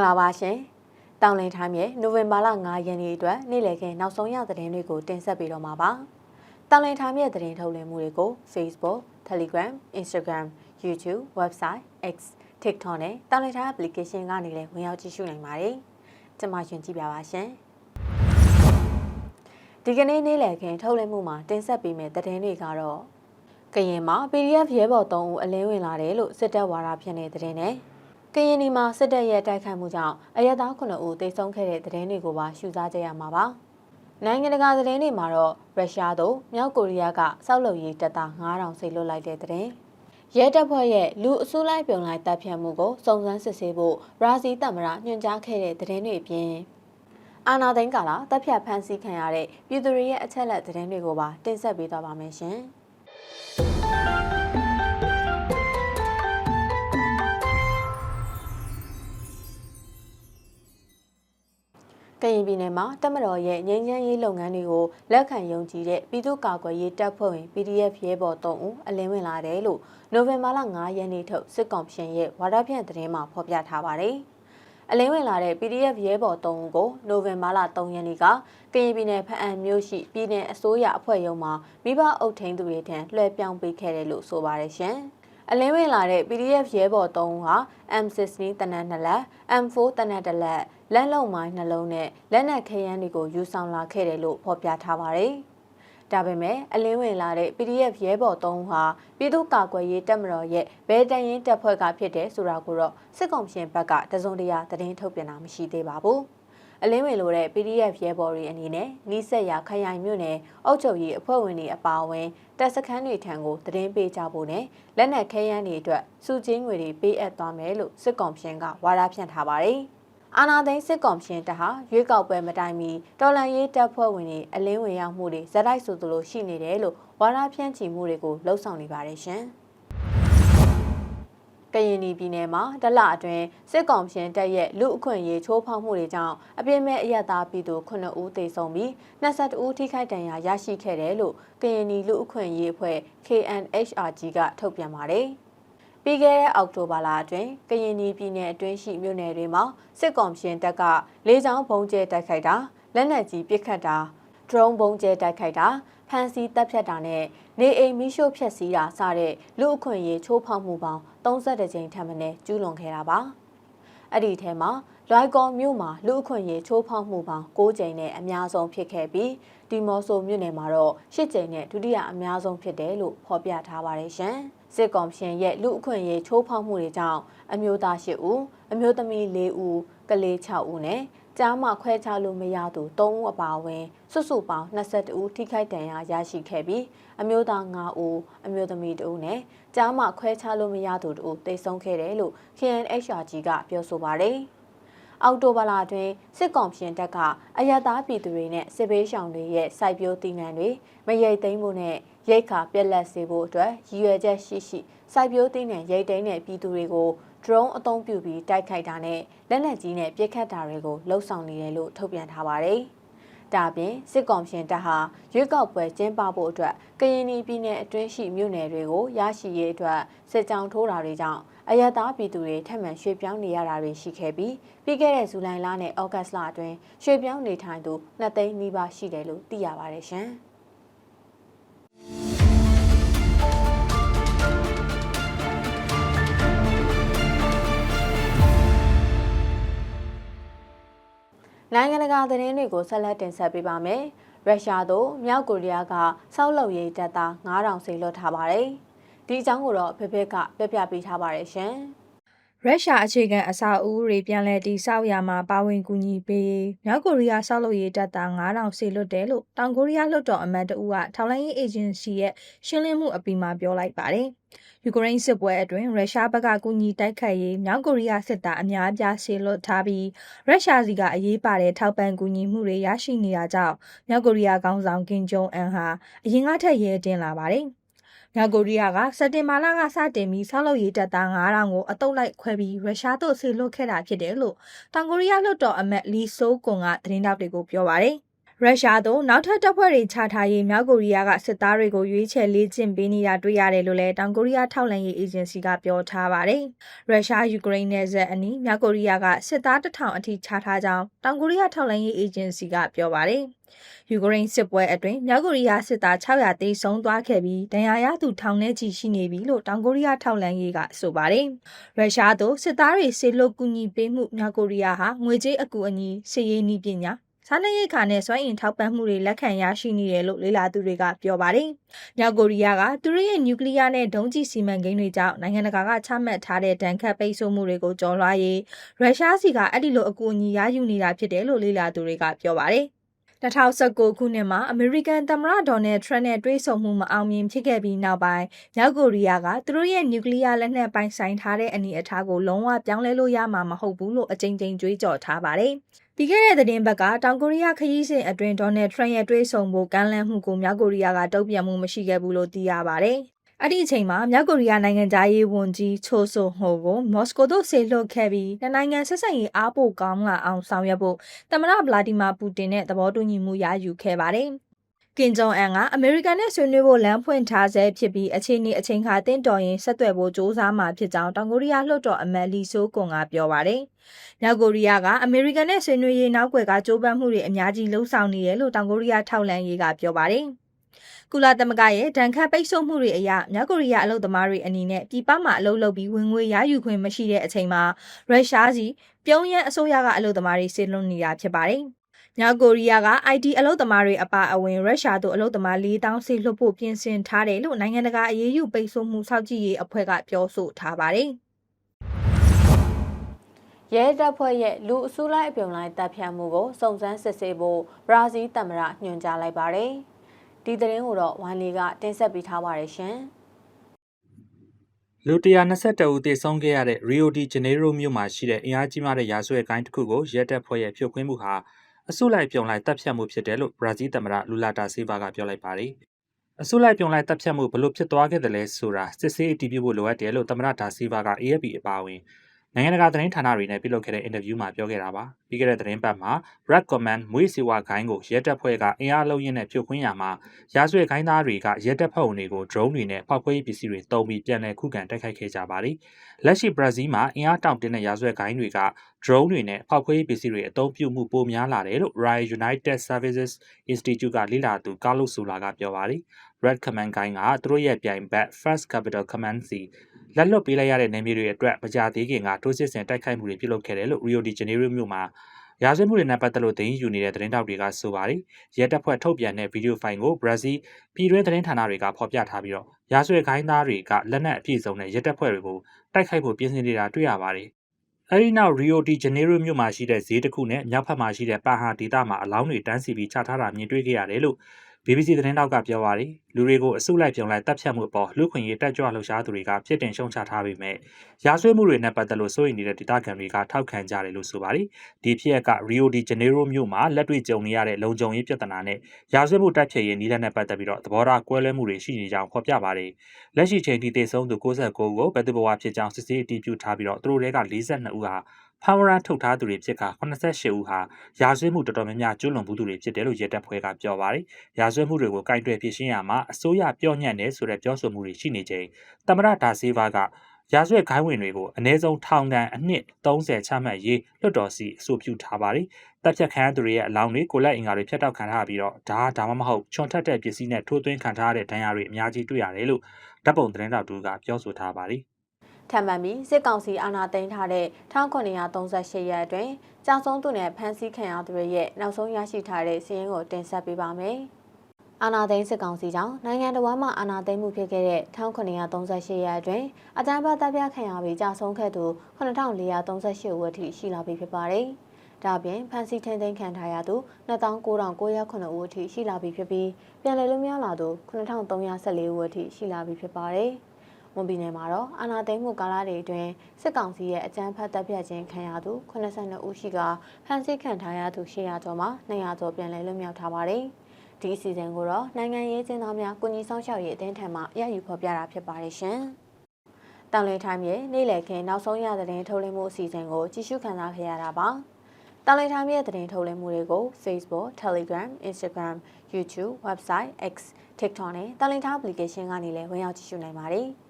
္ဂလာပါရှင်။တောင်လင်ထိုင်းရဲ့နိုဝင်ဘာလ9ရက်နေ့အတွက်နေ့လည်ခင်းနောက်ဆုံးရသတင်းတွေကိုတင်ဆက်ပေးတော့မှာပါ။တောင်လင်ထိုင်းရဲ့သတင်းထုတ်လွှင့်မှုတွေကို Facebook, Telegram, Instagram, YouTube, Website, X, TikTok နဲ့တောင်လင်ထိုင်း application ကနေလည်းဝင်ရောက်ကြည့်ရှုနိုင်ပါတယ်။ကျွန်မရှင်ကြည့်ပြပါရှင်။ဒီကနေ့နေ့လည်ခင်းထုတ်လွှင့်မှုမှာတင်ဆက်ပေးမယ့်သတင်းတွေကတော့ကရင်မှာ PDF ရဲဘော်3ဦးအလင်းဝင်လာတယ်လို့စစ်တပ်ဝါဒဖြစ်နေတဲ့သတင်းနဲ့ ကရင်နီမှာစစ်တပ်ရဲ့တိုက်ခိုက်မှုကြောင့်အရက်သား9ဦးသေဆုံးခဲ့တဲ့သတင်းတွေကိုပါရှုစားကြရမှာပါ။နိုင်ငံတကာသတင်းတွေမှာတော့ရုရှားတို့မြောက်ကိုရီးယားကစောက်လုပ်ရေးတပ်သား9000ဆေလွတ်လိုက်တဲ့သတင်း။ရဲတပ်ဖွဲ့ရဲ့လူအစုလိုက်ပြုံလိုက်တပ်ဖြတ်မှုကိုစုံစမ်းစစ်ဆေးဖို့ရာဇီတမရညွှန်ကြားခဲ့တဲ့သတင်းတွေအပြင်အာနာသိန်းကာလာတပ်ဖြတ်ဖမ်းဆီးခံရတဲ့ပြည်သူတွေရဲ့အချက်လက်သတင်းတွေကိုပါတင်ဆက်ပေးသွားပါမယ်ရှင်။ ကရင်ပြည်နယ်မှာတက်မတော်ရဲ့ငြိမ်းချမ်းရေးလုပ်ငန်းတွေကိုလက်ခံယုံကြည်တဲ့ပြည်သူ့ကာကွယ်ရေးတပ်ဖွဲ့ဝင် PDF ရဲဘော်3ဦးအလင်းဝင်လာတယ်လို့နိုဝင်ဘာလ9ရက်နေ့ထုတ်စစ်ကောင်ရှင်ရဲ့ဝါဒဖြန့်သတင်းမှာဖော်ပြထားပါတယ်။အလင်းဝင်လာတဲ့ PDF ရဲဘော်3ဦးကိုနိုဝင်ဘာလ3ရက်နေ့ကကရင်ပြည်နယ်ဖအံမြို့ရှိပြည်နယ်အစိုးရအဖွဲ့ရုံးမှာမိဘအုပ်ထိန်းသူတွေထံလွှဲပြောင်းပေးခဲ့တယ်လို့ဆိုပါတယ်ရှင်။ အလင်းဝင်လာတဲ့ PDF ရဲဘော်3ဦးဟာ M16 တနက်2လက် M4 တနက်1လက်လက်လုံမိုင်းနှလုံးနဲ့လက်နက်ခဲယမ်းတွေကိုယူဆောင်လာခဲ့တယ်လို့ဖော်ပြထားပါတယ်။ဒါပေမဲ့အလင်းဝင်လာတဲ့ PDF ရဲဘော်3ဦးဟာပြည်သူ့ကာကွယ်ရေးတပ်မတော်ရဲ့ဘဲတန်ရင်တပ်ဖွဲ့ကဖြစ်တဲ့ဆိုတာကိုတော့စစ်ကောင်ရှင်ဘက်ကတစုံတရာသတင်းထုတ်ပြန်တာမရှိသေးပါဘူး။ အလင်းဝင်လိုတဲ့ PDF ရဲဘော်တွေအနေနဲ့နီးစက်ရခရိုင်မြို့နယ်အုပ်ချုပ်ရေးအဖွဲ့ဝင်တွေအပါအဝင်တပ်စခန်းတွေထံကိုသတင်းပေးကြဖို့နဲ့လက်နက်ခဲယမ်းတွေအတွက်စုချင်းငွေတွေပေးအပ်သွားမယ်လို့စစ်ကောင်ရှင်ကဝါဒဖြန့်ထားပါတယ်။အာနာသိန်းစစ်ကောင်ရှင်တဟာရွေးကောက်ပွဲမတိုင်မီတော်လန်ရေးတပ်ဖွဲ့ဝင်တွေအလင်းဝင်ရောက်မှုတွေဇက်တိုက်ဆိုသလိုရှိနေတယ်လို့ဝါဒဖြန့်ချီမှုတွေကိုလှုံ့ဆော်နေပါတယ်ရှင်။က ရင်ပြည်နယ်မှာတလအတွင်းစစ်ကောင်ရှင်တပ်ရဲ့လူအခွင့်ရေးချိုးဖောက်မှုတွေကြောင့်အပြင်းမဲ့အယက်သားပြည်သူ9ဦးသေဆုံးပြီး22ဦးထိခိုက်ဒဏ်ရာရရှိခဲ့တယ်လို့ကရင်လူအခွင့်ရေးအဖွဲ့ KNHRG ကထုတ်ပြန်ပါတယ်။ပြီးခဲ့တဲ့အောက်တိုဘာလအတွင်းကရင်ပြည်နယ်အတွင်းရှိမြို့နယ်တွေမှာစစ်ကောင်ရှင်တပ်ကလေးချောင်းဘုံကျဲတိုက်ခိုက်တာလက်နက်ကြီးပစ်ခတ်တာဒရုန်းဘုံကျဲတိုက်ခိုက်တာ ဖမ်းဆီးတပ်ဖြတ်တာနဲ့နေအိမ်မိရှို့ဖျက်ဆီးတာစတဲ့လူအခွင့်ရေးချိုးဖောက်မှုပေါင်း32ကြိမ်ထပ်မံကျူးလွန်ခဲ့တာပါ။အဲ့ဒီထဲမှာလွိုင်ကော်မြို့မှာလူအခွင့်ရေးချိုးဖောက်မှုပေါင်း6ကြိမ်နဲ့အများဆုံးဖြစ်ခဲ့ပြီးဒီမော့ဆိုမြို့နယ်မှာတော့10ကြိမ်နဲ့ဒုတိယအများဆုံးဖြစ်တယ်လို့ဖော်ပြထားပါတယ်ရှင်။စစ်ကောင်ရှင်ရဲ့လူအခွင့်ရေးချိုးဖောက်မှုတွေကြောင့်အမျိုးသား10ဦးအမျိုးသမီး4ဦးကလေး6ဦးနဲ့ ကြားမှခွဲခြားလို့မရသူ3ဦးအပါအဝင် စုစုပေါင်း22ဦးထိခိုက်ဒဏ်ရာရရှိခဲ့ပြီးအမျိုးသား9ဦးအမျိုးသမီး2ဦးနဲ့ကြားမှခွဲခြားလို့မရသူ2ဦးသေဆုံးခဲ့တယ်လို့ KNHRG ကပြောဆိုပါတယ်။အောက်တိုဘာလအတွင်းစစ်ကောင်ပြင်တပ်ကအရသာပြည်သူတွေနဲ့စစ်ဘေးရှောင်တွေရဲ့စိုက်ပျိုးတည်နှံတွေမရိတ်သိမ်းဖို့နဲ့ရိတ်ခါပြက်လက်စေဖို့အတွက်ရည်ရွယ်ချက်ရှိရှိစိုက်ပျိုးတည်နှံရိတ်သိမ်းတဲ့ပြည်သူတွေကို drone အသုံးပြုပြီးတိုက်ခိုက်တာနဲ့လက်နက်ကြီးနဲ့ပစ်ခတ်တာတွေကိုလှုံ့ဆော်နေတယ်လို့ထုတ်ပြန်ထားပါတယ်။ဒါပြင်စစ်ကောင်ရှင်တပ်ဟာရွေးကောက်ပွဲကျင်းပဖို့အတွက်ကရင်ပြည်နယ်အတွင်းရှိမြို့နယ်တွေကိုရရှိရေးအတွက်စစ်ကြောင်းထိုးတာတွေကြောင့်အယက်သားပြည်သူတွေထပ်မံရွှေ့ပြောင်းနေရတာတွေရှိခဲ့ပြီးပြီးခဲ့တဲ့ဇူလိုင်လနဲ့ဩဂတ်လအတွင်းရွှေ့ပြောင်းနေထိုင်သူ2သိန်းနီးပါးရှိတယ်လို့သိရပါတယ်ရှင်။ နိုင်ငံတကာသတင်းတွေကိုဆက်လက်တင်ဆက်ပေးပါမယ်။ရုရှားတို့မြောက်ကိုရီးယားကစောက်လုပ်ရေးတပ်သား9000ဆေလွတ်ထားပါတယ်။ဒီအကြောင်းကိုတော့ဖေဖေကပြပြပေးထားပါတယ်ရှင်။ ရုရှားအခြေခံအဆောက်အဦတွေပြန်လည်တည်ဆောက်ရာမှာပါဝင်ကူညီပေးမြောက်ကိုရီးယားဆောက်လုပ်ရေးတပ်သား9000ဆေလွတ်တယ်လို့တောင်ကိုရီးယားလွှတ်တော်အမတ်တဦးကထောက်လိုင်းရေးအေဂျင်စီရဲ့ရှင်းလင်းမှုအပြီးမှာပြောလိုက်ပါတယ်။ယူကရိန်းစစ်ပွဲအတွင်းရုရှားဘက်ကကူညီတိုက်ခိုက်ရေးမြောက်ကိုရီးယားစစ်သားအများအပြားဆေလွတ်ထားပြီးရုရှားစီကအရေးပါတဲ့ထောက်ပံ့ကူညီမှုတွေရရှိနေတာကြောင့်မြောက်ကိုရီးယားခေါင်းဆောင်ကင်ဂျုံအန်ဟာအရင်ကထက်ရဲတင်လာပါတယ်။ မြောက်ကိုရီးယားကစက်တင်ဘာလကစတင်ပြီးဆောက်လုပ်ရေးတပ်သား9000ကိုအတုပ်လိုက်ခွဲပြီးရုရှားတို့ဆေလွတ်ခဲ့တာဖြစ်တယ်လို့တောင်ကိုရီးယားလွှတ်တော်အမတ်လီဆိုးကွန်ကသတင်းတောက်တွေကိုပြောပါတယ်။ ရုရှားတို့နောက်ထပ်တပ်ဖွဲ့တွေချထားရေးမြောက်ကိုရီးယားကစစ်သားတွေကိုရွေးချယ်လေ့ကျင့်ပေးနေတာတွေ့ရတယ်လို့လည်းတောင်ကိုရီးယားထောက်လှမ်းရေးအေဂျင်စီကပြောထားပါတယ်။ရုရှားယူကရိန်းနယ်စပ်အနီးမြောက်ကိုရီးယားကစစ်သားတစ်ထောင်အထိချထားကြောင်းတောင်ကိုရီးယားထောက်လှမ်းရေးအေဂျင်စီကပြောပါတယ်။ယူကရိန်းစစ်ပွဲအတွင်းမြောက်ကိုရီးယားစစ်သား600တေဆုံးသွားခဲ့ပြီးဒဏ်ရာရသူထောင်ထဲချီရှိနေပြီလို့တောင်ကိုရီးယားထောက်လှမ်းရေးကဆိုပါတယ်။ရုရှားတို့စစ်သားတွေဆေလွတ်ကူညီပေးမှုမြောက်ကိုရီးယားဟာငွေကြေးအကူအညီစစ်ရေးနည်းပညာ စားနပ်ရိက္ခာနဲ့စွမ်းအင်ထောက်ပံ့မှုတွေလက်ခံရရှိနေတယ်လို့လေ့လာသူတွေကပြောပါတယ်။မြောက်ကိုရီးယားကသူတို့ရဲ့နျူကလ িয়ার နဲ့ဒုံးကျည်စီမံကိန်းတွေကြောင့်နိုင်ငံတကာကချမှတ်ထားတဲ့ဒဏ်ခတ်ပိတ်ဆို့မှုတွေကိုကျော်လွှားရေးရုရှားစီကအဲ့ဒီလိုအကူအညီရယူနေတာဖြစ်တယ်လို့လေ့လာသူတွေကပြောပါတယ်။2019ခုနှစ်မှာအမေရိကန်သမ္မတဒေါ်နယ်ထရန့်နဲ့တွေ့ဆုံမှုမအောင်မြင်ဖြစ်ခဲ့ပြီးနောက်ပိုင်းမြောက်ကိုရီးယားကသူတို့ရဲ့နျူကလ িয়ার လက်နက်ပိုင်ဆိုင်ထားတဲ့အနေအထားကိုလုံးဝပြောင်းလဲလို့ရမှာမဟုတ်ဘူးလို့အကြိမ်ကြိမ်ကြွေးကြော်ထားပါတယ်။ ပြီးခဲ့တဲ့သတင်းပတ်ကတောင်ကိုရီးယားခရီးစဉ်အတွင်းဒေါ်နယ်ထရန့်ရဲ့တွေ့ဆုံမှုကမ်းလှမ်းမှုကိုမြောက်ကိုရီးယားကတုံ့ပြန်မှုမရှိခဲ့ဘူးလို့သိရပါတယ်။အဲ့ဒီအချိန်မှာမြောက်ကိုရီးယားနိုင်ငံသားရေးဝန်ကြီးချိုဆိုဟိုကိုမော်စကိုသို့ဆေလွှတ်ခဲ့ပြီးနှစ်နိုင်ငံဆက်ဆံရေးအားပိုကောင်းလာအောင်ဆောင်ရွက်ဖို့သမ္မတဗလာဒီမာပူတင်နဲ့သဘောတူညီမှုရယူခဲ့ပါတယ်။ ကင်ဂျုံအန်ကအမေရိကန်နဲ့ဆွေးနွေးဖို့လမ်းဖွင့်ထားဆဲဖြစ်ပြီးအချိန်နဲ့အချိန်ခါတင်းတော်ရင်ဆက်သွယ်ဖို့စ조사မှာဖြစ်ကြောင်းတောင်ကိုရီးယားလွှတ်တော်အမတ်လီဆိုးကွန်ကပြောပါတယ်။မြောက်ကိုရီးယားကအမေရိကန်နဲ့ဆွေးနွေးရေးနောက်ွယ်ကကြိုးပမ်းမှုတွေအများကြီးလှုံ့ဆော်နေတယ်လို့တောင်ကိုရီးယားထောက်လှမ်းရေးကပြောပါတယ်။ကုလသမဂ္ဂရဲ့ဒဏ်ခတ်ပိတ်ဆို့မှုတွေအရမြောက်ကိုရီးယားအလုပ်သမားတွေအနေနဲ့ပြည်ပမှာအလုပ်လုပ်ပြီးဝင်ငွေရယူခွင့်မရှိတဲ့အချိန်မှာရုရှားစီပြုံးရန်အစိုးရကအလုပ်သမားတွေဆေလွတ်နေတာဖြစ်ပါတယ်။ မြောက်ကိုရီးယားက IT အလုပ်သမားတွေအပါအဝင် ရုရှားတို့အလုပ်သမား4000ဆေလွတ်ဖို့ပြင်ဆင်ထားတယ်လို့နိုင်ငံတကာအရေးယူပိတ်ဆို့မှုစောင့်ကြည့်ရေးအဖွဲ့ကပြောဆိုထားပါတယ်။ရဲတပ်ဖွဲ့ရဲ့လူအစုလိုက်အပြုံလိုက်တပ်ဖြတ်မှုကိုစုံစမ်းစစ်ဆေးဖို့ဘရာဇီးသမ္မတညွှန်ကြားလိုက်ပါတယ်။ဒီသတင်းကိုတော့ဝိုင်းလီကတင်ဆက်ပေးထားပါတယ်ရှင်လူ122ဦးသေဆုံးခဲ့ရတဲ့ Rio de Janeiro မြို့မှာရှိတဲ့အင်အားကြီးမားတဲ့ရာဇဝတ်ဂိုင်းတစ်ခုကိုရဲတပ်ဖွဲ့ရဲ့ဖြိုခွင်းမှုဟာ အစုလိုက်ပြုံလိုက်တပ်ဖြတ်မှုဖြစ်တယ်လို့ဘရာဇီးသမ္မတလူလာတာဆေးဘာကပြောလိုက်ပါတယ်။အစုလိုက်ပြုံလိုက်တပ်ဖြတ်မှုဘလို့ဖြစ်သွားခဲ့တယ်လဲဆိုတာစစ်ဆေးအတည်ပြုဖို့လိုအပ်တယ်လို့သမ္မတဒါဆေးဘာက AFP အပါအဝင် နိုင်ငံတကာသတင်းဌာနတွေနဲ့ပြုလုပ်ခဲ့တဲ့အင်တာဗျူးမှာပြောခဲ့တာပါပြီးခဲ့တဲ့သတင်းပတ်မှာ Red Command မွေးစီဝါဂိုင်းကိုရဲတပ်ဖွဲ့ကအင်အားလုံးရင်းနဲ့ဖြိုခွင်းရမှာရာဇဝတ်ဂိုင်းသားတွေကရဲတပ်ဖွဲ့ဝင်တွေကို drone တွေနဲ့ဖောက်ခွဲရေးပစ္စည်းတွေတုံးပြီးပြန်လည်ခုခံတိုက်ခိုက်ခဲ့ကြပါတယ်လက်ရှိဘရာဇီးမှာအင်အားတောင့်တင်းတဲ့ရာဇဝတ်ဂိုင်းတွေက drone တွေနဲ့ဖောက်ခွဲရေးပစ္စည်းတွေအသုံးပြုမှုပိုများလာတယ်လို့ Rai United Services Institute ကလေ့လာသူကာလုဆိုလာကပြောပါတယ် Red Command ဂိုင်းကသူတို့ရဲ့ပြိုင်ဘက် First Capital Command စီ လက်လွတ်ပေးလိုက်ရတဲ့နေမျိုးတွေအတွက်မကြသေးခင်ကထိုးစစ်ဆင်တိုက်ခိုက်မှုတွေပြုလုပ်ခဲ့တယ်လို့ Rio de Janeiro မြို့မှာရာဇဝတ်မှုတွေနဲ့ပတ်သက်လို့သတင်းယူနေတဲ့သတင်းတောက်တွေကဆိုပါတယ်။ရဲတပ်ဖွဲ့ထုတ်ပြန်တဲ့ဗီဒီယိုဖိုင်ကိုဘရာဇီးပြည်တွင်းသတင်းဌာနတွေကဖော်ပြထားပြီးတော့ရာဇဝတ်ခိုင်းသားတွေကလက်နက်အပြည့်စုံတဲ့ရဲတပ်ဖွဲ့တွေကိုတိုက်ခိုက်ဖို့ပြင်ဆင်နေတာတွေ့ရပါတယ်။အဲဒီနောက် Rio de Janeiro မြို့မှာရှိတဲ့ဈေးတစ်ခုနဲ့မြောက်ဘက်မှာရှိတဲ့ပါဟာဒေသမှာအလောင်းတွေတန်းစီပြီးချထားတာမြင်တွေ့ခဲ့ရတယ်လို့ BBC သတင်းတောက်ကပြောပါရီလူတွေကိုအစုလိုက်ပြုံလိုက်တပ်ဖြတ်မှုအပေါ်လူခွင့်ရေးတက်ကြွလှုပ်ရှားသူတွေကဖြစ်တင်ရှုံချထားပေမဲ့ရာဇဝတ်မှုတွေနဲ့ပတ်သက်လို့စိုးရိမ်နေတဲ့ဒေသခံတွေကထောက်ခံကြတယ်လို့ဆိုပါရီဒီဖြစ်ရပ်က Rio de Janeiro မြို့မှာလက်တွေ့ကြုံနေရတဲ့လုံခြုံရေးပြဿနာနဲ့ရာဇဝတ်မှုတပ်ဖြတ်ရေးနည်းလမ်းနဲ့ပတ်သက်ပြီးတော့သဘောထားကွဲလွဲမှုတွေရှိနေကြောင်းဖော်ပြပါတယ်လက်ရှိချိန်ထိသေဆုံးသူ69ကိုဘယ်သူဘဝဖြစ်ကြောင်းစစ်ဆေးအတည်ပြုထားပြီးတော့သူတို့တွေက42ဦးဟာ ဖမ်းဝရမ်းထုတ်ထားသူတွေဖြစ်က88ဦးဟာရာဇဝတ်မှုတော်တော်များများကျူးလွန်မှုသူတွေဖြစ်တယ်လို့ရဲတပ်ဖွဲ့ကပြောပါတယ်။ရာဇဝတ်မှုတွေကိုကင်တွယ်ဖြစ်ရှင်းရမှာအစိုးရပြောညံ့တယ်ဆိုတဲ့ပြောဆိုမှုတွေရှိနေချိန်တမရဒါဆေးဘာကရာဇဝတ်ခိုင်းဝင်တွေကိုအ ਨੇ ဆုံးထောင်ဒဏ်အနှစ်30ချမှတ်ရေးလွှတ်တော်စီအဆိုပြုထားပါတယ်။တပ်ဖြတ်ခံရသူတွေရဲ့အလောင်းတွေကိုလက်အင်္ဂါတွေဖျက်တောက်ခံထားပြီးတော့ဒါဒါမှမဟုတ်ချွန်ထက်တဲ့ပစ္စည်းနဲ့ထိုးသွင်းခံထားရတဲ့ဒဏ်ရာတွေအများကြီးတွေ့ရတယ်လို့ဓာတ်ပုံသတင်းတောက်တူကပြောဆိုထားပါတယ်။ ထပ်မံပြီးစစ်ကောင်စီအာဏာသိမ်းထားတဲ့1938ရက်အတွင်းကြာဆုံးသူနဲ့ဖမ်းဆီးခံရသူတွေရဲ့နောက်ဆုံးရရှိထားတဲ့စီးရင်ကိုတင်ဆက်ပေးပါမယ်။အာနာသိန်းစစ်ကောင်စီကြောင့်နိုင်ငံတော်မှာအာနာသိန်းမှုဖြစ်ခဲ့တဲ့1938ရက်အတွင်းအကြမ်းဖက်တပ်ပြခံရပြီးကြာဆုံးခဲ့သူ9438ဦးအထိရှိလာပြီဖြစ်ပါတယ်။ဒါပြင်ဖန်စီထင်းသိမ်းခံထားရသူ29,909ဦးအထိရှိလာပြီဖြစ်ပြီးပြန်လည်လွတ်မြောက်လာသူ9314ဦးအထိရှိလာပြီဖြစ်ပါတယ်။ ဝန်ပြည်နယ်မှာတော့အာဏာသိမ်းမှုကာလတွေအတွင်းစစ်ကောင်စီရဲ့အကြမ်းဖက်တပ်ဖြတ်ခြင်းခံရသူ82ဦးရှိကဖမ်းဆီးခံထားရသူ100ကျော်မှာ200ကျော်ပြန်လည်လွတ်မြောက်ထားပါတယ်။ဒီအစီအစဉ်ကိုတော့နိုင်ငံရေးကျင်းသားများကုညီဆောင်ရှောက်ရေးအသင်းထံမှရယူဖော်ပြတာဖြစ်ပါတယ်ရှင်။တောင်လင်ထိုင်းမြေနေ့လည်ခင်းနောက်ဆုံးရသတင်းထုတ်လွှင့်မှုအစီအစဉ်ကိုကြည့်ရှုခံစားခဲ့ရတာပါ။တောင်လင်ထိုင်းမြေသတင်းထုတ်လွှင့်မှုတွေကို Facebook, Telegram, Instagram, YouTube, Website, X TikTok နဲ့တာလင်ထား application ကနေလည်းဝင်ရောက်ကြည့်ရှုနိုင်ပါတယ်။